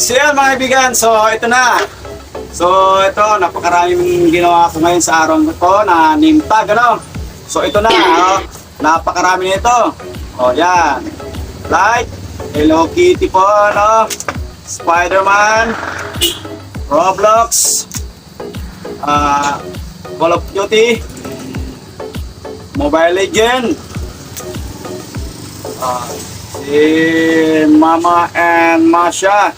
So yan mga kaibigan, so ito na. So ito, napakaraming ginawa ko ngayon sa araw to na name tag, ano? So ito na, oh, napakarami nito. O yan. Like, Hello Kitty po, ano? Spider-Man, Roblox, ah, Call of Duty, Mobile Legend, ah, si Mama and Masha.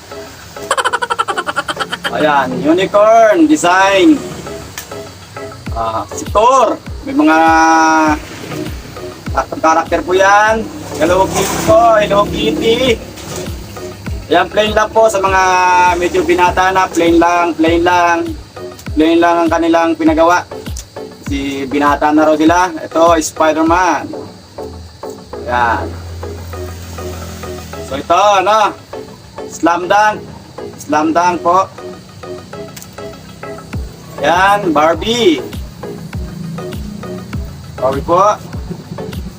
Ayan, unicorn design. Ah, si Thor, may mga karakter po yan. Hello Kitty po, Hello Kitty. Ayan, plain lang po sa mga medyo binata na, plain lang, plain lang. Plain lang ang kanilang pinagawa. Si binata na raw nila. Ito, Spider-Man. Ayan. So ito, ano? Slam dunk. Slam dunk po. Yan, Barbie. Barbie po.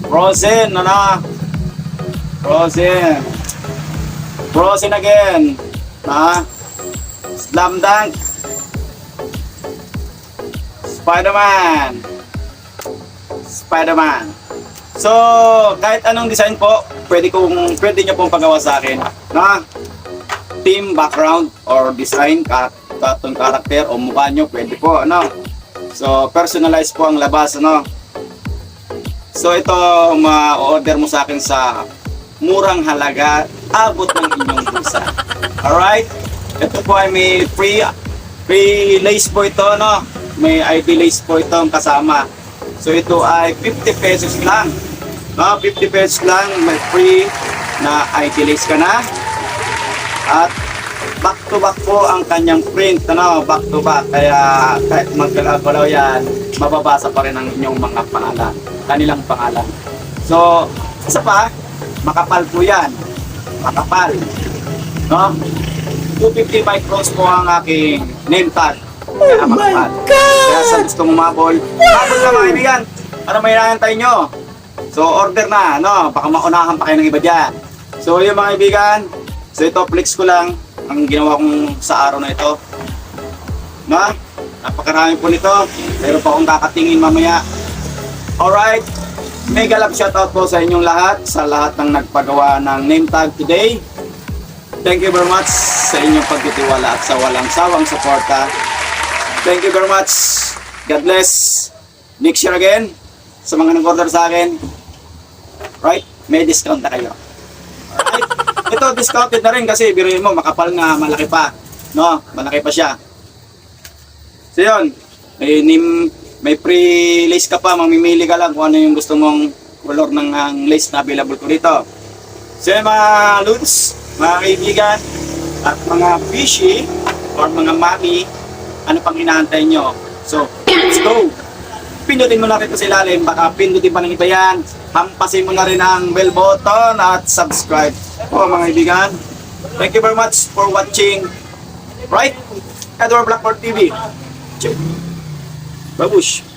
Frozen, ano? Frozen. Frozen again. Na? Slam dunk. Spider-Man. Spider-Man. So, kahit anong design po, pwede kong pwede niyo pong pagawa sa akin. Na? Team background or design, ka cartoon character o mukha nyo, pwede po, ano? So, personalize po ang labas, ano? So, ito, ma-order mo sa akin sa murang halaga, abot ng inyong bulsa. Alright? Ito po ay may free, free lace po ito, no? May ID lace po itong kasama. So, ito ay 50 pesos lang. No? 50 pesos lang, may free na ID lace ka na. At back to back po ang kanyang print, ano, back to back. Kaya kahit magkalagalaw yan, mababasa pa rin ang inyong mga pangalan, kanilang pangalan. So, isa pa, makapal po yan. Makapal. No? 250 microns po ang aking name tag. Kaya makapal. Kaya sa gusto umabol, habol na mga kaibigan. Ano may hinahantay nyo? So, order na, no? Baka maunahan pa kayo ng iba dyan. So, yung mga kaibigan, so ito, flex ko lang ang ginawa kong sa araw na ito. Na? Napakarami po nito. Pero pa akong kakatingin mamaya. Alright. Mega love shoutout po sa inyong lahat, sa lahat ng nagpagawa ng name tag today. Thank you very much sa inyong pagtitiwala at sa walang sawang suporta. Thank you very much. God bless. Next year again, sa mga nag-order sa akin, right, may discount na kayo. Alright? Ito, discounted na rin kasi biruin mo, makapal nga, malaki pa. No? Malaki pa siya. So yun, may, nim, may free lace ka pa, mamimili ka lang kung ano yung gusto mong color ng ang lace na available ko dito. So yun mga loons, mga kaibigan, at mga fishy, or mga mami, ano pang hinahantay nyo? So, let's go! Pindutin mo na rin ito sa ilalim, baka pindutin pa ng iba yan. Hampasin mo na rin ang bell button at subscribe po mga kaibigan. Thank you very much for watching. Right? Edward Blackboard TV. Babush.